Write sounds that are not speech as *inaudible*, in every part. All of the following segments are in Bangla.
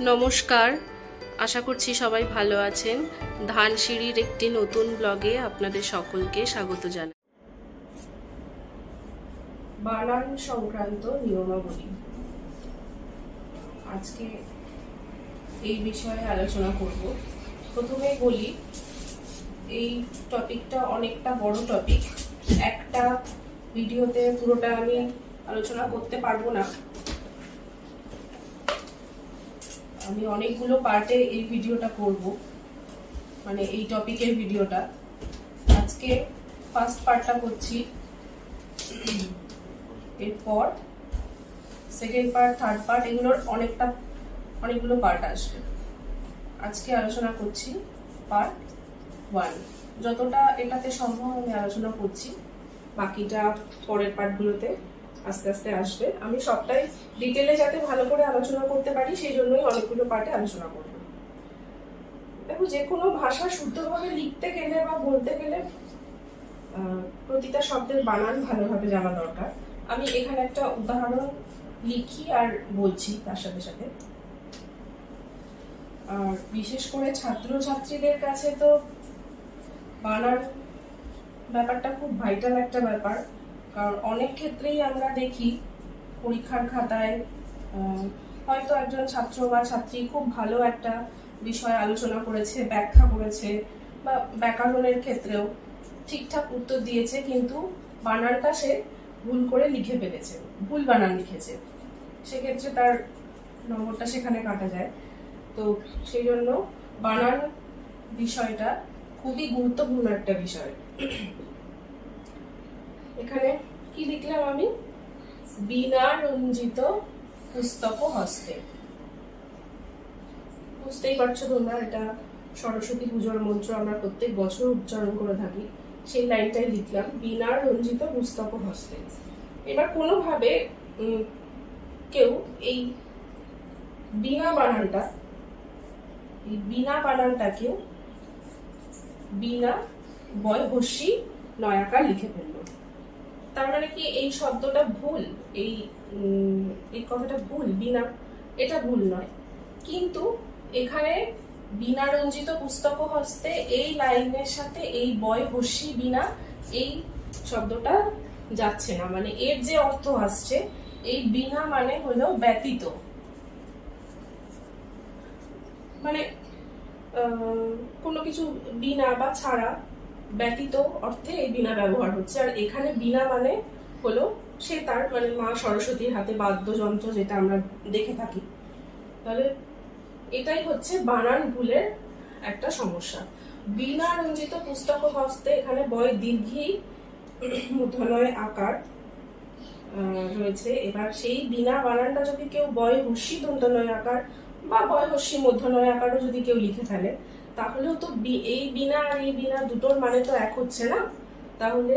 নমস্কার। আশা করছি সবাই ভালো আছেন। ধানসিঁড়ির একটি নতুন ব্লগে আপনাদের সকলকে স্বাগত জানাই। বানান সংক্রান্ত নিয়মাবলী। আজকে এই বিষয়ে আলোচনা করব। প্রথমে বলি, এই টপিকটা অনেকটা বড় টপিক। একটা ভিডিওতে পুরোটা আমি আলোচনা করতে পারব না। আমি অনেকগুলো পার্টে এই ভিডিওটা করব মানে এই টপিকের ভিডিওটা। আজকে ফার্স্ট পার্টটা করছি। এরপর সেকেন্ড পার্ট থার্ড পার্ট এগুলোর অনেকটা, অনেকগুলো পার্ট আসবে। আজকে আলোচনা করছি পার্ট ওয়ান যতটা এটাতে সম্ভব আমি আলোচনা করছি, বাকিটা পরের পার্টগুলোতে আস্তে আস্তে আসবে। আমি সবটাই ডিটেলে যাতে ভালো করে আলোচনা করতে পারি, সেই জন্যই অনেকগুলো পার্টে আলোচনা করব। দেখো, যে কোনো ভাষা শুদ্ধভাবে লিখতে গেলে বা বলতে গেলে প্রতিটা শব্দের বানান ভালোভাবে জানা দরকার। আমি এখানে একটা উদাহরণ লিখি আর বলছি তার সাথে সাথে। আর বিশেষ করে ছাত্রছাত্রীদের কাছে তো বানান ব্যাপারটা খুব ভাইটাল একটা ব্যাপার। কারণ অনেক ক্ষেত্রেই আমরা দেখি পরীক্ষার খাতায় হয়তো একজন ছাত্র বা ছাত্রী খুব ভালো একটা বিষয় আলোচনা করেছে, ব্যাখ্যা করেছে বা ব্যাকরণের ক্ষেত্রেও ঠিকঠাক উত্তর দিয়েছে, কিন্তু বানানটা সে ভুল করে লিখে ফেলেছে, ভুল বানান লিখেছে। সেক্ষেত্রে তার নম্বরটা সেখানে কাটা যায়। তো সেই জন্য বানান বিষয়টা খুবই গুরুত্বপূর্ণ একটা বিষয়। এখানে কি লিখলাম আমি? বিনা রঞ্জিত পুস্তক হস্তে। বুঝতেই পারছ তোমরা, এটা সরস্বতী পুজোর মন্ত্র আমরা প্রত্যেক বছর উচ্চারণ করে থাকি। সেই লাইনটাই লিখলাম, বিনা রঞ্জিত পুস্তক হস্তে। এবার কোনোভাবে কেউ এই বিনা বানানটা, এই বিনা বানানটাকে বিনা বয় হস্যি নয়াকার লিখে ফেলল তার মানে কি এই শব্দটা ভুল? এই এই কথাটা ভুল, বিনা, এটা ভুল নয়। কিন্তু এখানে বিনা রঞ্জিত পুস্তক হস্তে এই লাইনের সাথে এই বয় হস্যি বিনা এই শব্দটা যাচ্ছে না। মানে এর যে অর্থ আসছে, এই বিনা মানে হলো ব্যতীত। মানে কোনো কিছু বিনা বা ছাড়া ব্যতীত অর্থে এই বিনা ব্যবহার হচ্ছে। আর এখানে বিনা মানে হলো সে তার মানে মা সরস্বতীর হাতে বাদ্যযন্ত্র যেটা আমরা দেখে থাকি। তাহলে এটাই হচ্ছে বানান ভুলের একটা সমস্যা। বিনা রঞ্জিত পুস্তক হস্তে এখানে বয় দীর্ঘি মূর্ধনয় আকার রয়েছে। এবার সেই বিনা বানানটা যদি কেউ বয় হুস্যি দন্তনয় আকার বা বয় হস্যি মধ্যনয় আকারও যদি কেউ লিখে ফেলে তাহলেও তো এই বিনা আর এই বিনা দুটোর মানে তো এক হচ্ছে না? তাহলে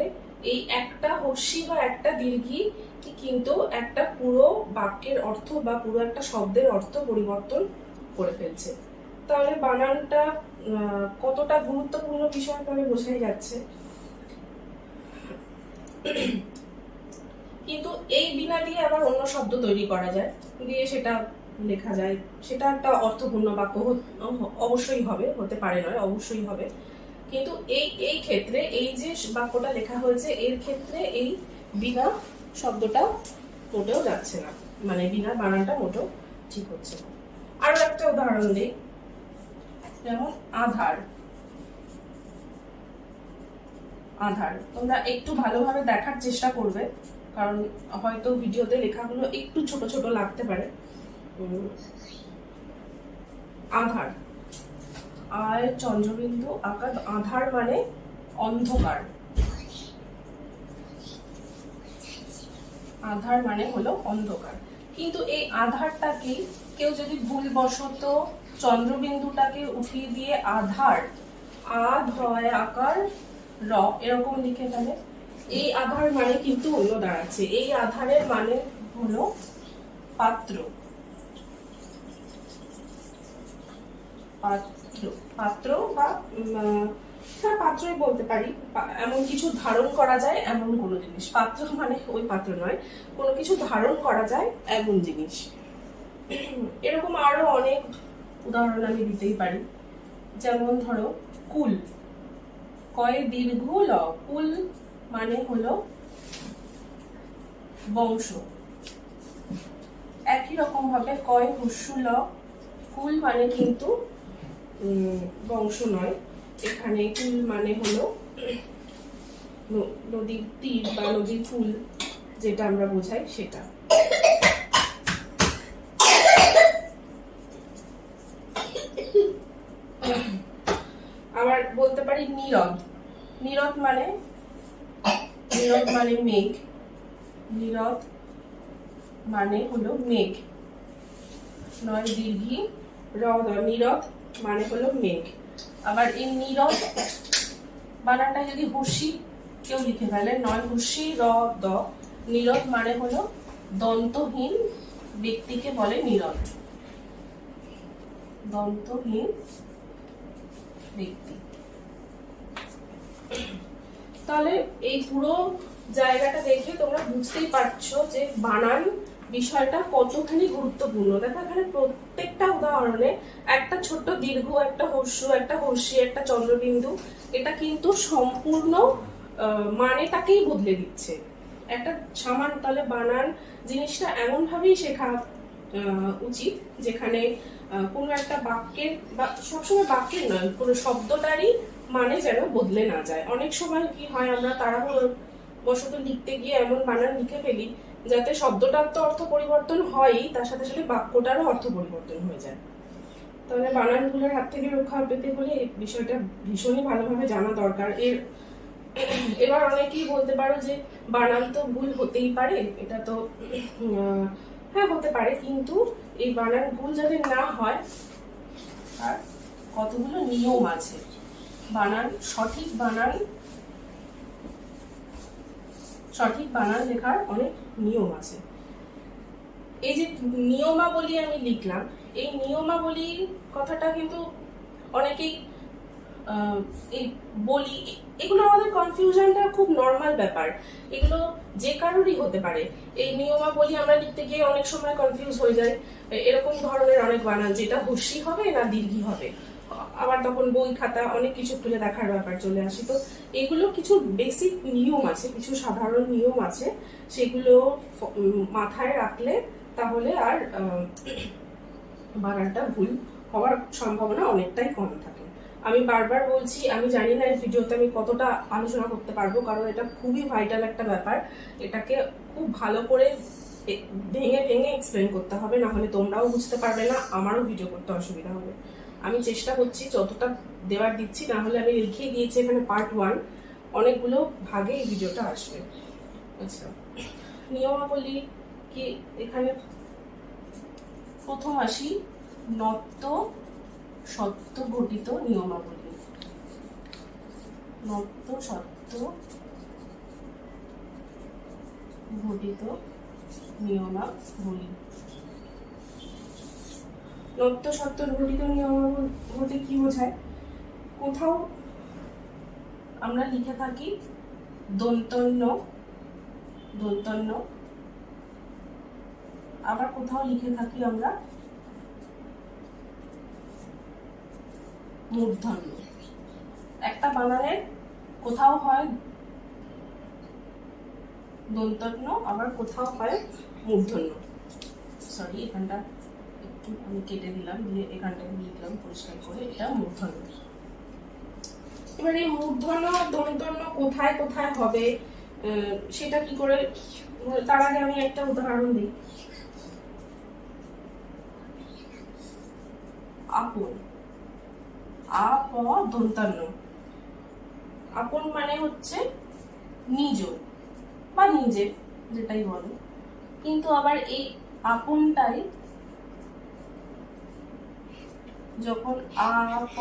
এই একটা হস্যি বা একটা দীর্ঘি কিন্তু একটা পুরো বাক্যের অর্থ বা পুরো একটা শব্দের অর্থ পরিবর্তন করে ফেলছে। তাহলে বানানটা কতটা গুরুত্বপূর্ণ বিষয় তাহলে বোঝাই যাচ্ছে। কিন্তু এই বিনা দিয়ে আবার অন্য শব্দ তৈরি করা যায়। দিয়ে সেটা লেখা যায়, সেটা একটা অর্থপূর্ণ বাক্য অবশ্যই হবে, হতে পারে নয়, অবশ্যই হবে। কিন্তু এই এই ক্ষেত্রে, এই যে বাক্যটা লেখা হয়েছে, এর ক্ষেত্রে এই বিনা শব্দটা মোটেও যাচ্ছে না। মানে বিনা বানানটা মোটেও ঠিক হচ্ছে না। আরও একটা উদাহরণ দিই। যেমন আধার। আধার। তোমরা একটু ভালোভাবে দেখার চেষ্টা করবে, কারণ হয়তো ভিডিওতে লেখাগুলো একটু ছোট ছোট লাগতে পারে। আধার। আয় চন্দ্রবিন্দু আকার, আধার মানে অন্ধকার। আধার মানে হলো অন্ধকার। কিন্তু এই আধারটাকে কেউ যদি ভুলবশত চন্দ্রবিন্দুটাকে উঠিয়ে দিয়ে আধার আধ হয় আকার র, এরকম লিখে ফেলে। এই আধার মানে কিন্তু অন্য দাঁড়াচ্ছে এই আধারের মানে হলো পাত্র। পাত্র পাত্র বা হ্যাঁ পাত্রই বলতে পারি। এমন কিছু ধারণ করা যায়, এমন কোনো জিনিস। পাত্র মানে ওই পাত্র নয়, কোনো কিছু ধারণ করা যায়, এমন জিনিস। এরকম আরও অনেক উদাহরণ আমি দিতেই পারি। যেমন ধরো, কুল। কয়ে দীর্ঘ ল? কুল মানে হলো বংশ। একই রকম ভাবে কয় হুস্যু ল? কুল মানে কিন্তু বংশ নয়। এখানে কুল মানে হলো নদীর তীর বা নদীর কুল, যেটা আমরা বোঝাই সেটা। আবার বলতে পারি নীরদ। নীরদ মানে নীরদ মানে মেঘ। নীরদ মানে হলো মেঘ। নয় দীর্ঘি রদ নীরদ মানে হলো মেঘ। আবার এই নীরদ বানানটা যদি হুসি কেউ লিখে ফেলে, নয় হুসি র দ। নীরদ মানে হলো দন্তহীন ব্যক্তিকে বলে নীরদ দন্তহীন ব্যক্তি। তাহলে এই পুরো জায়গাটা দেখে তোমরা বুঝতেই পারছ যে বানান বিষয়টা কতখানি গুরুত্বপূর্ণ? দেখো, এখানে প্রত্যেকটা উদাহরণে একটা ছোট্ট দীর্ঘ, একটা হর্ষ, একটা হর্ষি, একটা চন্দ্রবিন্দু, এটা কিন্তু সম্পূর্ণ মানেটাকেই বদলে দিচ্ছে। একটা সামান তাহলে বানান জিনিসটা এমন ভাবেই শেখা উচিত, যেখানে কোনো একটা বাক্যের বা সবসময় বাক্যের নয়, কোনো শব্দটারই মানে যেন বদলে না যায়। অনেক সময় কি হয়, আমরা তাড়াহুড়ো বশত লিখতে গিয়ে এমন বানান লিখে ফেলি যাতে শব্দটার তো অর্থ পরিবর্তন হয়ই, তার সাথে সাথে বাক্যটারও অর্থ পরিবর্তন হয়ে যায়। তাহলে বানানগুলোর হাত থেকে রক্ষা পেতে হলে এই বিষয়টা ভীষণই ভালোভাবে জানা দরকার। এর *clears throat* এবার অনেকেই বলতে পারো যে বানান তো ভুল হতেই পারে, এটা তো হ্যাঁ হতে পারে, কিন্তু এই বানান ভুল যাতে না হয়, আর কতগুলো নিয়ম আছে? বানান, সঠিক বানান সঠিক বানান লেখার অনেক নিয়ম আছে। এই যে নিয়মাবলী আমি লিখলাম, এই নিয়মাবলী কথাটা কিন্তু অনেকেই এই বলি, এগুলো আমাদের কনফিউশনটা খুব নর্মাল ব্যাপার। এগুলো যে কারোরই হতে পারে। এই নিয়মাবলী আমরা লিখতে গিয়ে অনেক সময় কনফিউজ হয়ে যায় এরকম ধরনের অনেক বানান, যেটা হুসি হবে না দীর্ঘি হবে। আবার তখন বই, খাতা, অনেক কিছু খুলে দেখার ব্যাপার চলে আসে। তো এগুলো কিছু বেসিক নিয়ম আছে, কিছু সাধারণ নিয়ম আছে, সেগুলো মাথায় রাখলে তাহলে আর বানানটা ভুল হওয়ার সম্ভাবনা অনেকটাই কম থাকে। আমি বারবার বলছি, আমি জানি না এই ভিডিওতে আমি কতটা আলোচনা করতে পারব, কারণ এটা খুবই ভাইটাল একটা ব্যাপার। এটাকে খুব ভালো করে ভেঙে ভেঙে এক্সপ্লেন করতে হবে না হলে তোমরাও বুঝতে পারবে না, আমারও ভিডিও করতে অসুবিধা হবে। আমি চেষ্টা করছি যতটা দেওয়ার দিচ্ছি, না হলে আমি লিখিয়ে দিয়েছি এখানে পার্ট ওয়ান অনেকগুলো ভাগে এই ভিডিওটা আসবে। আচ্ছা। নিয়মাবলী কি এখানে? প্রথম আসি, নত্য সত্য ঘটিত নিয়মাবলী। নত্য সত্য ঘটিত নিয়মাবলী। সত্য ঘটিত নিয়মাবলী বলতে কি বোঝায়? কোথাও আমরা লিখে থাকি, দন্তন্য দন্তন্য। আবার কোথাও লিখে থাকি আমরা, মূর্ধন্য। একটা বানানের কোথাও হয় দন্তন্য, আবার কোথাও হয় মূর্ধন্য। সরি এখানটা কেটে দিলাম, দিয়ে এখানটা লিখলাম পরিষ্কার করে, এটা মূর্ধন্য এবার এই মূর্ধন্য দন্তন্য কোথায় কোথায় হবে সেটা কি করে, তার আগে আমি একটা উদাহরণ দিই। আপন। আপ দন্তান্ন আপন মানে হচ্ছে নিজ, বা নিজে যেটাই বলো। কিন্তু আবার এই আপনটাই যখন আ, প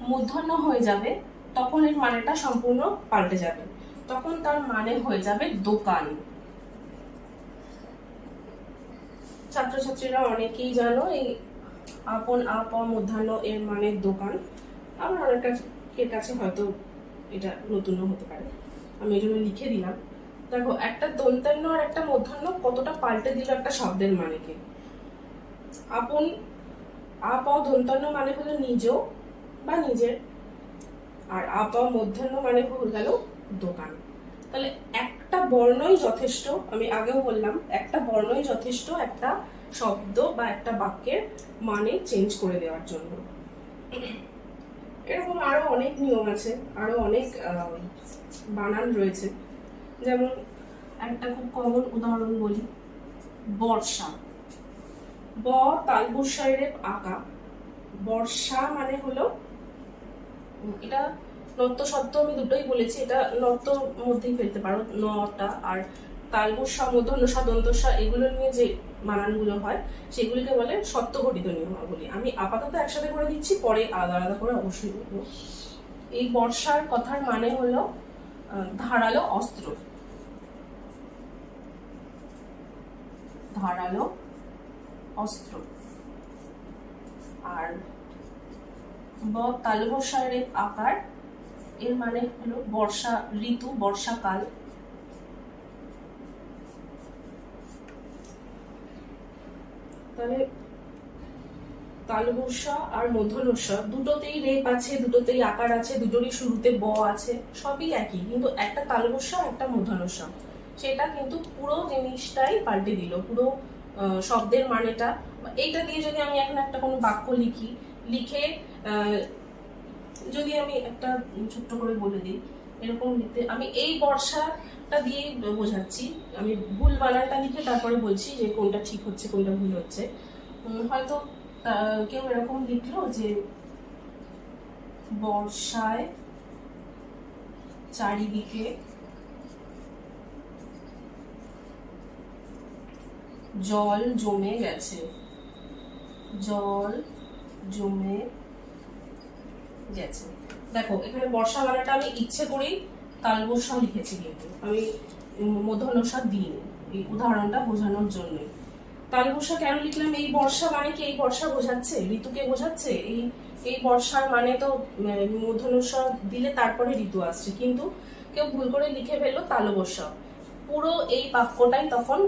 মূর্ধন্য হয়ে যাবে, তখন এর মানেটা সম্পূর্ণ পাল্টে যাবে। তখন তার মানে হয়ে যাবে দোকান। ছাত্রছাত্রীরা অনেকেই জানো, এই আপন আপ মধ্যাহ্ন এর মানে দোকান। আবার অনেক কাছে হয়তো এটা নতুনও হতে পারে। আমি এই জন্য লিখে দিলাম। দেখো, একটা দন্তান্ন আর একটা মধ্যাহ্ন কতটা পাল্টে দিল একটা শব্দের মানেকে। আপন আপ দন্তন্য মানে হলো নিজ বা নিজের। আর আপ মধ্যাহ্ন মানে হয়ে গেল দোকান। তাহলে একটা বর্ণই যথেষ্ট, আমি আগেও বললাম, একটা বর্ণই যথেষ্ট একটা শব্দ বা একটা বাক্যের মানে চেঞ্জ করে দেওয়ার জন্য। এরকম আরও অনেক নিয়ম আছে, আরও অনেক বানান রয়েছে। যেমন একটা খুব কমন উদাহরণ বলি, বর্ষা। ব তালবস্যায়ের আঁকা। বর্ষা মানে হলো, এটা নত্য সত্য আমি দুটোই বলেছি, এটা নত্য মধ্যেই ফেলতে পারো নটা আর তালবস্যা মধ্যনসা দন্তসা, এগুলো নিয়ে যে বানানগুলো হয়, সেগুলিকে বলে সত্য ঘটিত নিয়মাবলী। আমি আপাতত একসাথে করে দিচ্ছি, পরে আলাদা আলাদা করে অবশ্যই বলব এই বর্ষার কথার মানে হলো ধারালো অস্ত্র। ধারালো অস্ত্র। আর ব তালবসায়ের আকার, এর মানে হলো বর্ষা ঋতু, বর্ষাকাল। তাহলে তালবস্যা আর মধ্যলস্যা দুটোতেই রেপ আছে, দুটোতেই আকার আছে, দুটোরই শুরুতে ব আছে, সবই একই। কিন্তু একটা তালবস্যা একটা মধ্যলস্যা সেটা কিন্তু পুরো জিনিসটাই পাল্টে দিল। পুরো শব্দের মানেটা। এইটা দিয়ে যদি আমি এখন একটা কোনো বাক্য লিখি, লিখে যদি আমি একটা ছোট্ট করে বলে দিই, এরকম লিখতে, আমি এই বর্ষাটা দিয়েই বোঝাচ্ছি। আমি ভুল বানানটা লিখে তারপরে বলছি যে কোনটা ঠিক হচ্ছে, কোনটা ভুল হচ্ছে। হয়তো কেউ এরকম লিখলো যে বর্ষায় চারিদিকে জল জমে গেছে। জল জমে গেছে। দেখো, এখানে বর্ষা বানাটা আমি ইচ্ছে করেই তালবর্ষা লিখেছি কিন্তু। আমি মধ্যনসা দিইনি, এই উদাহরণটা বোঝানোর জন্য। তালবর্ষা কেন লিখলাম? এই বর্ষা মানে কি? এই বর্ষা বোঝাচ্ছে? ঋতুকে বোঝাচ্ছে? এই এই বর্ষার মানে তো মধ্যনসা দিলে তারপরে ঋতু আসছে। কিন্তু কেউ ভুল করে লিখে ফেলল তালবর্ষা পুরো এই বাক্যটাই তখন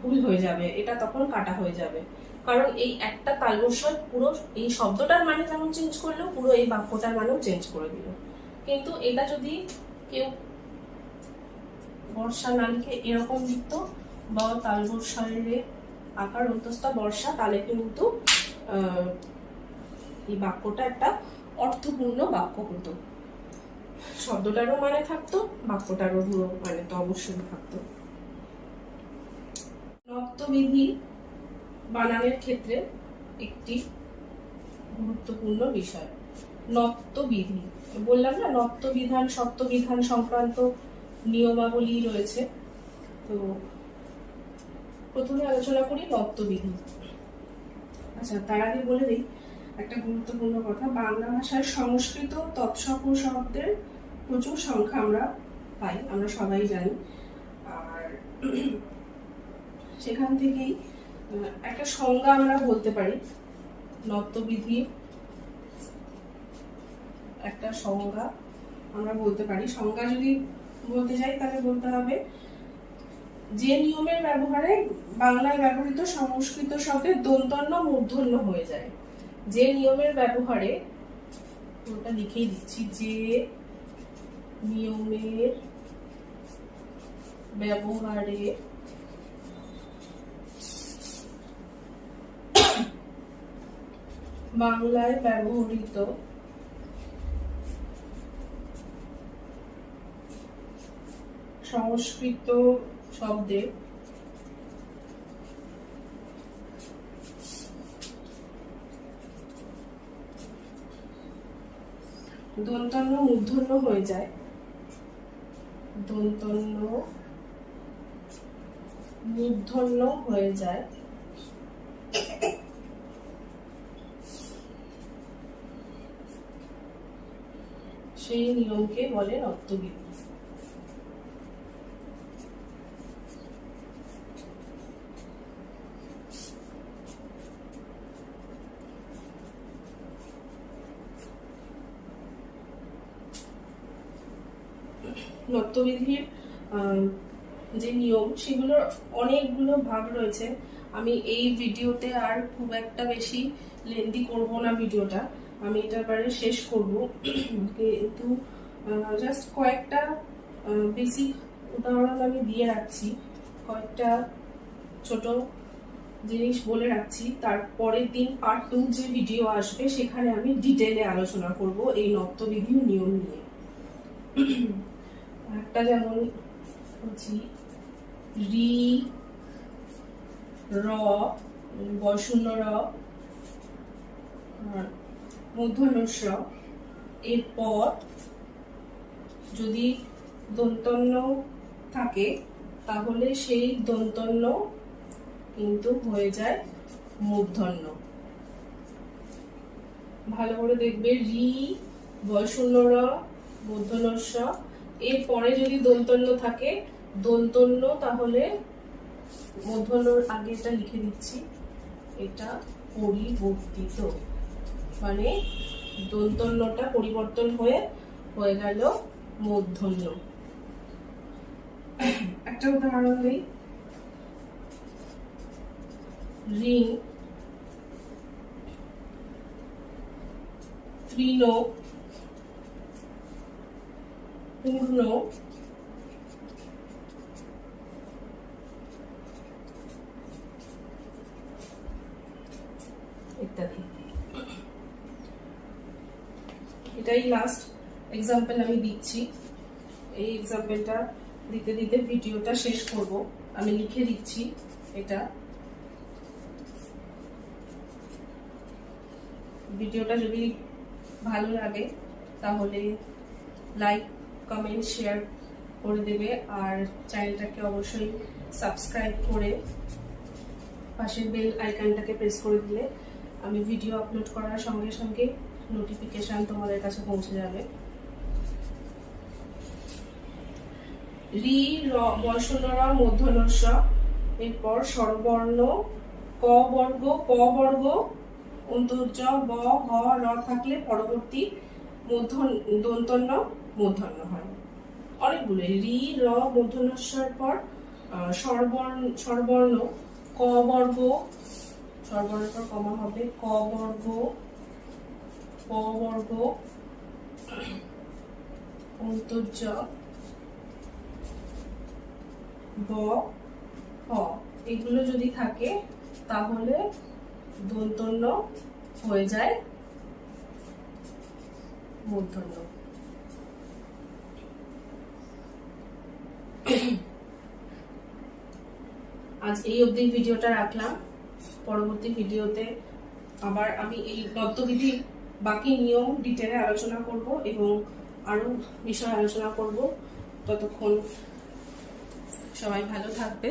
ভুল হয়ে যাবে, এটা তখন কাটা হয়ে যাবে। কারণ এই একটা তালবস্বর পুরো এই শব্দটার মানে যেমন চেঞ্জ করল, পুরো এই বাক্যটার মানেও চেঞ্জ করে দিল। কিন্তু এটা যদি কেউ বর্ষা না লিখে এরকম লিখতো, বা তালবস্বরের আকার অন্তস্থ বর্ষা, তাহলে কিন্তু এই বাক্যটা একটা অর্থপূর্ণ বাক্য হতো। শব্দটারও মানে থাকতো, বাক্যটারও মানে তো অবশ্যই থাকতো। নত্যবিধি বানানের ক্ষেত্রে একটি গুরুত্বপূর্ণ বিষয়। নত্যবিধি বললাম না নত্যবিধান সত্যবিধান সংক্রান্ত নিয়মাবলী রয়েছে। তো প্রথমে আলোচনা করি নত্যবিধি আচ্ছা তার আগে বলে দিই, একটা গুরুত্বপূর্ণ কথা, বাংলা ভাষায় সংস্কৃত তৎসম শব্দের প্রচুর সংখ্যা আমরা পাই, আমরা সবাই জানি। আর সেখান থেকেই একটা সংজ্ঞা আমরা বলতে পারি। নত্যবিধি একটা সংজ্ঞা আমরা বলতে পারি। সংজ্ঞা যদি বলতে যাই, তাহলে বলতে হবে, যে নিয়মের ব্যবহারে বাংলায় ব্যবহৃত সংস্কৃত শব্দের দন্তন্য, মূর্ধন্য হয়ে যায়। যে নিয়মের ব্যবহারে, ওটা লিখেই দিচ্ছি, যে নিয়মের ব্যবহারে বাংলায় ব্যবহৃত। সংস্কৃত শব্দের দন্তন্য মূর্ধন্য হয়ে যায়। দন্তন্য মূর্ধন্য হয়ে যায়। সেই নিয়মকে বলে নত্যবিধির আহ, যে নিয়ম সেগুলোর অনেকগুলো ভাগ রয়েছে। আমি এই ভিডিওতে আর খুব একটা বেশি লেন্দি করব না ভিডিওটা। আমি এটা এবারে শেষ করব। কিন্তু জাস্ট কয়েকটা বেসিক উদাহরণ আমি দিয়ে রাখছি। কয়েকটা ছোট জিনিস বলে রাখছি। তারপরের দিন পার্ট টু যে ভিডিও আসবে, সেখানে আমি ডিটেলে আলোচনা করব এই নত্যবিধি নিয়ম নিয়ে। একটা যেমন বলছি রি, র বয়শূন্য র আর মূর্ধন্যস্ব এরপর যদি দন্তন্য থাকে, তাহলে সেই দন্তন্য কিন্তু হয়ে যায় মূর্ধন্য ভালো করে দেখবে, রি বয়শূন্য র মূর্ধন্যস্ব এরপরে যদি দন্তন্য থাকে, দন্তন্য তাহলে মূর্ধন্যর আগে এটা লিখে দিচ্ছি, এটা পরিবর্তিত। মানে দন্তন্যটা পরিবর্তন হয়ে হয়ে গেল মূর্ধন্য একটা উদাহরণ দিই। রিং তৃণ পূর্ণ ইত্যাদি। এটাই লাস্ট এক্সাম্পল আমি দিচ্ছি। এই এক্সাম্পলটা দিতে দিতে ভিডিওটা শেষ করব। আমি লিখে দিচ্ছি এটা। ভিডিওটা যদি ভালো লাগে, তাহলে লাইক কমেন্ট শেয়ার করে দেবে। আর চ্যানেলটাকে অবশ্যই সাবস্ক্রাইব করে পাশের বেল আইকনটাকে প্রেস করে দিলে আমি ভিডিও আপলোড করার সঙ্গে সঙ্গে নোটিফিকেশন তোমাদের কাছে পৌঁছে যাবে। রি, র, বর্ষণ, র মধ্যনস্য এরপর স্বরবর্ণ, ক বর্গ ক বর্গ, অন্তর্য, ব হ র থাকলে পরবর্তী মধ্য দন্তন্য মূর্ধন্য হয়। অনেকগুলো রি, র মূর্ধন্যস্বর পর স্বরবর্ণ স্বরবর্ণ, ক বর্গ, স্বরবর্ণের পর কমা হবে, ক বর্গ ক বর্গ অন্তর্য ব এগুলো যদি থাকে, তাহলে দন্তন্য হয়ে যায় মূর্ধন্য আজ এই অবধি ভিডিওটা রাখলাম। পরবর্তী ভিডিওতে আবার আমি এই দত্তবিধির বাকি নিয়ম ডিটেলে আলোচনা করব এবং আরও বিষয় আলোচনা করব। ততক্ষণ সবাই ভালো থাকবে